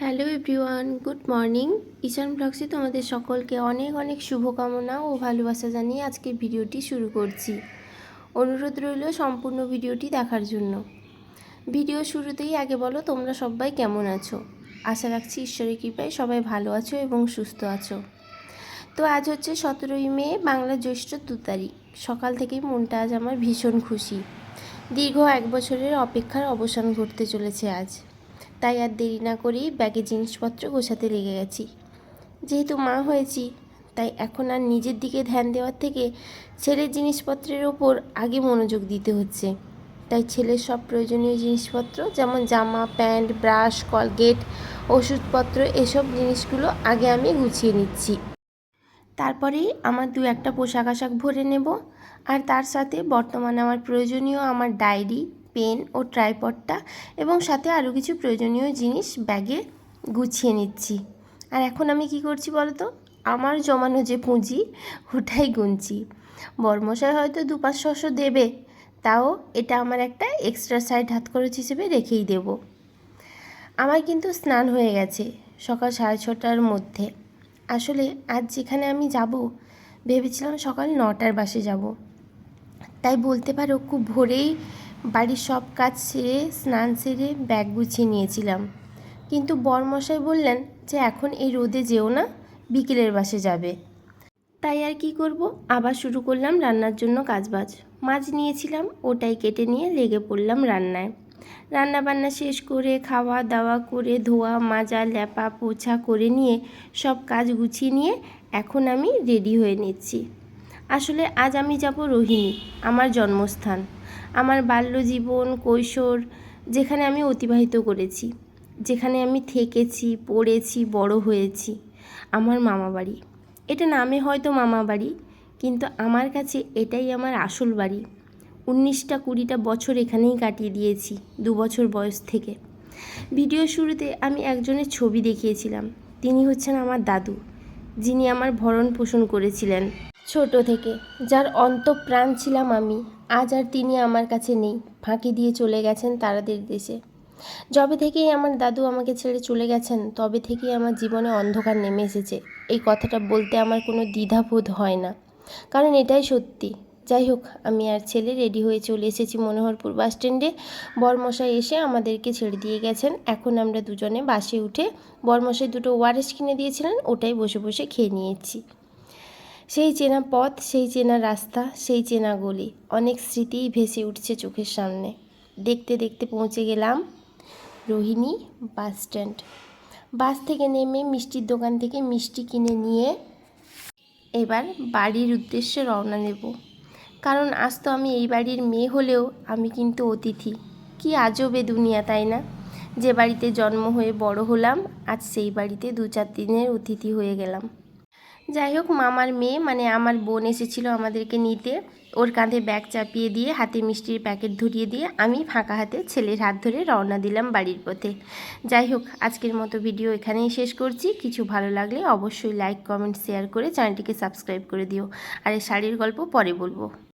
Hello everyone, good morning. Ishan ব্লগসে তোমাদের সকলকে অনেক অনেক শুভকামনা ও ভালোবাসা জানিয়ে আজকে ভিডিওটি শুরু করছি। অনুরোধ রইল সম্পূর্ণ ভিডিওটি দেখার জন্য। ভিডিও শুরুতেই আগে বলো তোমরা সবাই কেমন আছো? আশা রাখছি ঈশ্বরের কৃপায় সবাই ভালো আছো এবং সুস্থ আছো। তো আজ হচ্ছে সতেরোই মে, বাংলা জ্যৈষ্ঠ দু তারিখ সকাল থেকেই মনটা আজ আমার ভীষণ খুশি। দীর্ঘ এক বছরের অপেক্ষার অবসান ঘটতে চলেছে আজ। তাই আর দেরি না করেই ব্যাগে জিনিসপত্র গোছাতে লেগে গেছি। যেহেতু মা হয়েছি, তাই এখন আর নিজের দিকে ধ্যান দেওয়ার থেকে ছেলের জিনিসপত্রের ওপর আগে মনোযোগ দিতে হচ্ছে। তাই ছেলের সব প্রয়োজনীয় জিনিসপত্র যেমন জামা, প্যান্ট, ব্রাশ, কলগেট, ওষুধপত্র, এসব জিনিসগুলো আগে আমি গুছিয়ে নিচ্ছি। তারপরেই আমার দু একটা পোশাক আশাক ভরে নেব। আর তার সাথে বর্তমানে আমার প্রয়োজনীয় আমার ডায়েরি পেন ও ট্রাইপডটা এবং সাথে আরও কিছু প্রয়োজনীয় জিনিস ব্যাগে গুছিয়ে নিচ্ছি। আর এখন আমি কি করছি বলো তো আমার জমানো যে পুঁজি, ওটাই গুনছি। বর্মশাই হয়তো দু পাঁচ ছশো দেবে, তাও এটা আমার একটা এক্সট্রা সাইড হাত খরচ হিসেবে রেখেই দেব। আমার কিন্তু স্নান হয়ে গেছে সকাল সাড়ে ছটার মধ্যে। আসলে আজ যেখানে আমি যাব, ভেবেছিলাম সকাল নটার বাসে যাব। তাই বলতে পারো খুব ভোরেই বাড়ির সব কাজ সেরে, স্নান সেরে ব্যাগ গুছিয়ে নিয়েছিলাম। কিন্তু বরমশাই বললেন যে, এখন এই রোদে যেও না, বিকেলের বাসে যাবে। তাই আর কি করব? আবার শুরু করলাম রান্নার জন্য কাজবাজ। মাছ নিয়েছিলাম, ওটাই কেটে নিয়ে লেগে পড়লাম রান্নায়। রান্না বান্না শেষ করে খাওয়া দাওয়া করে ধোয়া, মাজা, ল্যাপা, পোছা করে নিয়ে সব কাজ গুছিয়ে নিয়ে এখন আমি রেডি হয়ে নিচ্ছি। আসলে আজ আমি যাব রোহিণী, আমার জন্মস্থান। আমার বাল্যজীবন, কৈশোর, যেখানে আমি অতিবাহিত করেছি, যেখানে আমি থেকেছি, পড়েছি, বড় হয়েছি, আমার মামা বাড়ি। এটা নামে হয়তো মামা বাড়ি, কিন্তু আমার কাছে এটাই আমার আসল বাড়ি। উনিশটা কুড়িটা বছর এখানেই কাটিয়ে দিয়েছি, দু বছর বয়স থেকে। ভিডিও শুরুতে আমি একজনের ছবি দেখিয়েছিলাম, তিনি হচ্ছেন আমার দাদু, যিনি আমার ভরণ পোষণ করেছিলেন। ছোট থেকে, যার অন্তঃপ্রাণ ছিলাম আমি, আজ আর তিনি আমার কাছে নেই, ফাঁকি দিয়ে চলে গেছেন তারাদের দেশে। যবে থেকেই আমার দাদু আমাকে ছেড়ে চলে গেছেন, তবে থেকেই আমার জীবনে অন্ধকার নেমে এসেছে। এই কথাটা বলতে আমার কোনো দ্বিধাবোধ হয় না। কারণ এটাই সত্যি। যাই হোক, আমি আর ছেলে রেডি হয়ে চলে এসেছি মনোহরপুর বাস স্ট্যান্ডে। বরমশাই এসে আমাদেরকে ছেড়ে দিয়ে গেছেন। এখন আমরা দুজনে বাসে উঠে বরমশাই দুটো ওয়ারেস কিনে দিয়েছিলেন, ওটাই বসে বসে খেয়ে নিয়েছি। সেই চেনা পথ, সেই চেনা রাস্তা, সেই চেনা গলি, অনেক স্মৃতিই ভেসে উঠছে চোখের সামনে। দেখতে দেখতে পৌঁছে গেলাম রোহিণী বাস স্ট্যান্ড। বাস থেকে নেমে মিষ্টির দোকান থেকে মিষ্টি কিনে নিয়ে এবার বাড়ির উদ্দেশ্যে রওনা দেব কারণ আজ তো আমি এই বাড়ির মেয়ে হলেও আমি কিন্তু অতিথি। কি আজবে দুনিয়া, তাই না? যে বাড়িতে জন্ম হয়ে বড় হলাম, আজ সেই বাড়িতে দু চার দিনের অতিথি হয়ে গেলাম। যাই হোক, মামার মেয়ে মানে আমার বোন এসেছিল আমাদেরকে নিতে। ওর কাঁধে ব্যাগ চাপিয়ে দিয়ে, হাতে মিষ্টির প্যাকেট ধরিয়ে দিয়ে, আমি ফাঁকা হাতে ছেলের হাত ধরে রওনা দিলাম বাড়ির পথে। যাই হোক, আজকের মতো ভিডিও এখানেই শেষ করছি। কিছু ভালো লাগলে অবশ্যই লাইক, কমেন্ট, শেয়ার করে চ্যানেলটিকে সাবস্ক্রাইব করে দিও। আর এই শাড়ির গল্প পরে বলব।